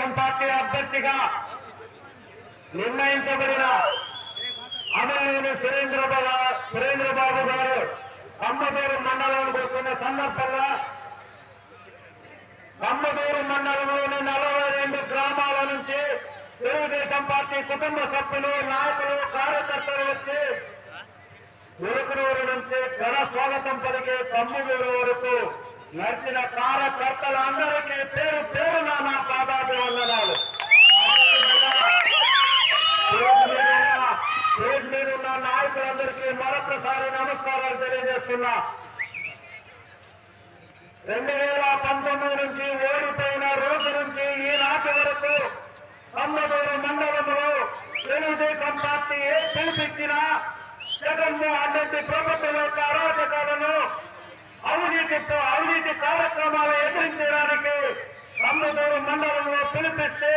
Telugu Desam party అభ్యర్థిగా నిర్ణయించబడిన అమలేని సురేంద్రబాబు సురేంద్రబాబు గారు కమ్మదూరు మండలానికి వస్తున్న సందర్భంగా కమ్మదూరు మండలంలోని నలభై రెండు గ్రామాల నుంచి తెలుగుదేశం పార్టీ కుటుంబ సభ్యులు నాయకులు కార్యకర్తలు వచ్చి ఉరుకునూరు నుంచి ఘన స్వాగతం పలికే తమ్ముడూరు వరకు నడిచిన కార్యకర్తలందరికీ పేరు పేరు నా నాయకులందరికీ మరొకసారి నమస్కారాలు తెలియజేస్తున్నా. రెండు వేల పంతొమ్మిది నుంచి ఓడిపోయిన రోజు నుంచి ఈనాటి వరకు అమ్మదూరు మండలంలో తెలుగుదేశం పార్టీ ఏ పిలిపించినా జగన్మోహన్ రెడ్డి ప్రభుత్వం యొక్క అరాచకాలను అవినీతితో అవినీతి కార్యక్రమాలు ఎదిరించడానికి అమ్మదూరు మండలంలో పిలిపిస్తే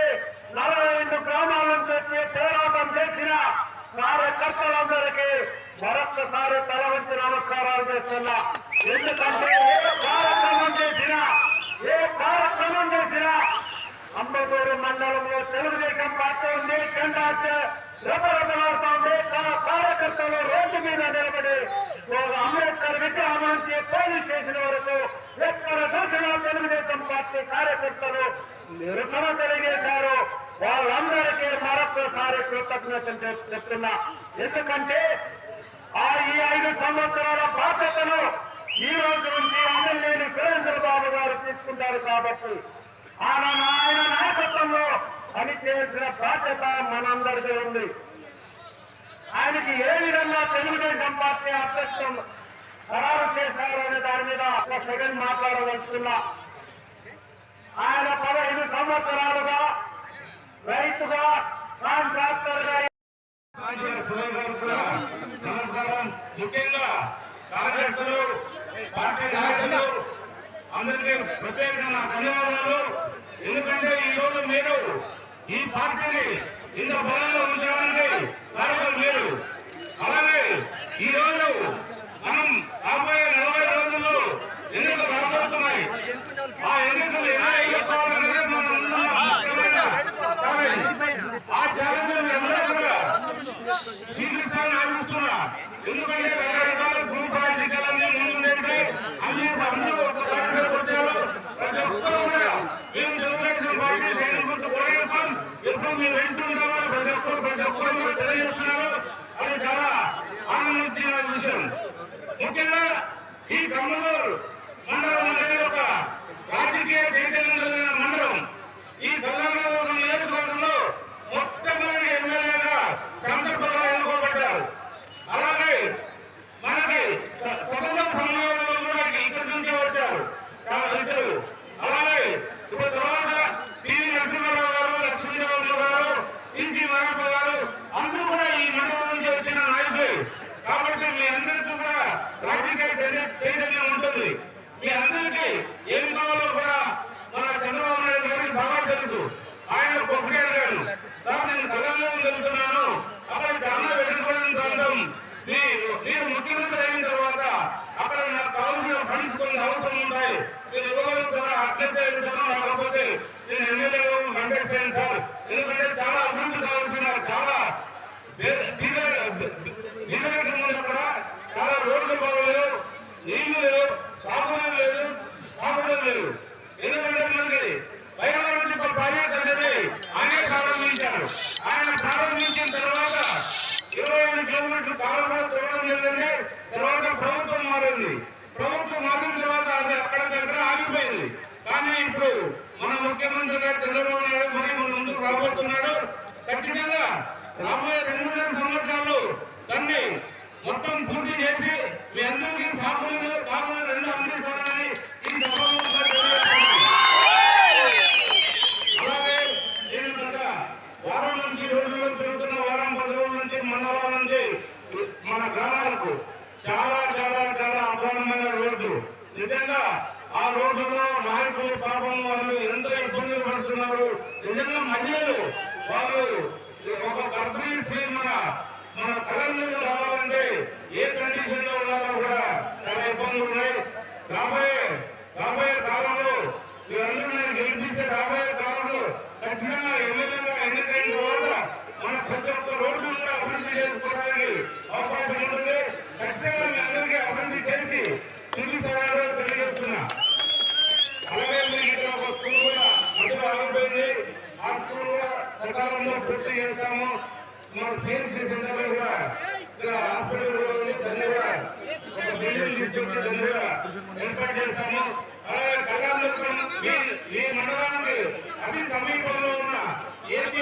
నలభై రెండు గ్రామాల నుంచి వచ్చే పోరాటం కార్యకర్తలందరికీ మరొక్కసారి తల వంచి నమస్కారాలు చేస్తున్నా. ఎందుకంటే ఏ కార్యక్రమం చేసినా ఏ కార్యక్రమం చేసినా అంబదూరు మండలంలో తెలుగుదేశం పార్టీ ఉంది. జెండా రెపరెపలాడుతూ ఉంది కార్యకర్తలు రోడ్డు మీద నిలబడి అంబేద్కర్ విగ్రహం నుంచి పోలీస్ స్టేషన్ వరకు ఎక్కడ చూసినా తెలుగుదేశం పార్టీ కార్యకర్తలు నిరసన తెలియజేశారు. వాళ్ళందరికీ మరొకసారి కృతజ్ఞతలు చెప్తున్నా. ఎందుకంటే ఆ ఈ ఐదు సంవత్సరాల బాధ్యతను ఈ రోజు నుంచి ఎమ్మెల్యేలు సురేంద్ర బాబు గారు తీసుకుంటారు కాబట్టి ఆయన ఆయన నాయకత్వంలో పనిచేసిన బాధ్యత మనందరికీ ఉంది. ఆయనకి ఏ విధంగా తెలుగుదేశం పార్టీ అధ్యక్షం ఖరారు చేశారు అనే దాని మీద ఒక సెకండ్ మాట్లాడదలుచుకున్నా ఆయన పదహైదు సంవత్సరాలుగా రైతుగా కాంట్రాక్టర్గా నమస్కారం ముఖ్యంగా కార్యకర్తలు పార్టీ నాయకులు అందరికీ ప్రత్యేకంగా ధన్యవాదాలు ఎందుకంటే ఈ రోజు మీరు ఈ పార్టీని ఇంత బలంగా ఉంచడానికి కారకులు మీరు అలాగే ఈ రోజు మనం రాబోయే నలభై రోజుల్లో ఎన్నికలు రాబోతున్నాయి ఆ ఎన్నికలు ఎలా ఎదుర్కోవాలనేది మనం ఉన్న ముఖ్యమైన ఛాలెంజ్. ఆ ఛాలెంజ్ అందరూ కూడా శ్రీకృష్ణాన్ని ఆలోచిస్తున్నా ఎందుకంటే రకరకాల గ్రూప్ రాజకీయాలన్నీ ముందుండే అన్ని అందరూ ఒక దాని మీద వచ్చారు ప్రతి ఒక్కరు కూడా మేము తెలుగుదేశం పార్టీ జగన్ గుర్తు ఓడేస్తాం మీరు మేము ప్రతి ఒక్కరు ప్రతి ఒక్కరు కూడా తెలియజేస్తున్నారు. అది చాలా ఆనందించిన విషయం. ముఖ్యంగా ఈ కమ్మలూరు మండలం అనేది ఒక రాజకీయ చైతన్యం కలిగిన మండలం ఈ కల్లాంగూరు నియోజకవర్గంలో మొట్టమొదటి ఎమ్మెల్యేగా సందర్భంగా ఎన్నుకోబడ్డారు అలాగే మనకి స్వ- స్వతంత్ర సమయంలో కూడా ఇక్కడి నుంచే వచ్చారు చాలా ఇద్దరు అలాగే ఇప్పుడు తర్వాత పివి నరసింహారావు గారు లక్ష్మీదేవి గారు ఈసీ మరాఠ గారు అందరూ కూడా ఈ మండలం నుంచి వచ్చిన నాయకులు కాబట్టి మీ అందరికీ కూడా రాజకీయ చైతన్య- చైతన్యం ఉంటుంది మీ అందరికీ ఏం కావాలో కూడా మన చంద్రబాబు నాయుడు గారికి బాగా తెలుసు ఆయన ఒకటే అడిగాడు సార్ నేను తెలంగాణ వెళ్తున్నాను అక్కడ చాలా వెనుకబడిన ప్రాంతం మీ- మీరు ముఖ్యమంత్రి అయిన తర్వాత అక్కడ నాకు కావాల్సిన ఫండ్స్ కొన్ని అవసరం ఉంటాయి నేను ఇవ్వగలుగుతారా అభ్యర్థి అయిన లేకపోతే నేను ఎమ్మెల్యే కంటెస్ట్ సార్. ఎందుకంటే చాలా అభివృద్ధి కావాల్సిన చాలా ఇంటర్నెట్ ముందు అక్కడ చాలా రోడ్లు బాగోలేవు నీళ్ళు లేవు సాగునీరు లేదు సాగునీరు లేదు. ఎందుకంటే మనకి పైన నుంచి ప్రాజెక్ట్ అనేది ఆయనే ప్రారంభించారు. ఆయన ప్రారంభించిన తర్వాత ఇరవై ఐదు కిలోమీటర్లు కాలం కూడా తిరగడం జరిగింది. తర్వాత ప్రభుత్వం మారింది. ప్రభుత్వం మారిన తర్వాత అది అక్కడ దగ్గర ఆగిపోయింది. కానీ ఇప్పుడు మన ముఖ్యమంత్రి గారు చంద్రబాబు నాయుడు మరి మన ముందుకు రాబోతున్నాడు. ఖచ్చితంగా రాబోయే రెండు వేల సంవత్సరాలు దాన్ని మొత్తం పూర్తి చేసి మీ అందరికీ సాగునీరు తాగునీరు రెండు అందిస్తానని ఈ సభలో తెలియజేస్తున్నాను. అలాగే నేను గత వారం నుంచి రోజుల్లో తిరుగుతున్న వారం పది రోజుల నుంచి మండలం నుంచి మన గ్రామాలకు చాలా చాలా చాలా అధ్వానమైన రోడ్డు నిజంగా ఆ రోడ్డులో నాయకులు పాపం వాళ్ళు ఎంత ఇబ్బందులు పడుతున్నారు. నిజంగా మహిళలు వాళ్ళు ఒక గర్భిణీ స్త్రీ మన మన తెలంగాణ రావాలంటే ఏ కండిషన్లో ఉన్నారో కూడా చాలా ఇబ్బందులు ఉన్నాయి. రాబోయే మనము కృషి చేస్తాము మన సీఎంసీ సెంటర్లో కూడా ఇక్కడ హాస్పిటల్ దాన్ని కూడా ఒక బిల్డింగ్ తీసుకొచ్చి దాన్ని కూడా ఏర్పాటు చేస్తాము అలాగే కళ్యాణ మీ మనవానికి అతి సమీపంలో ఉన్న ఏపీ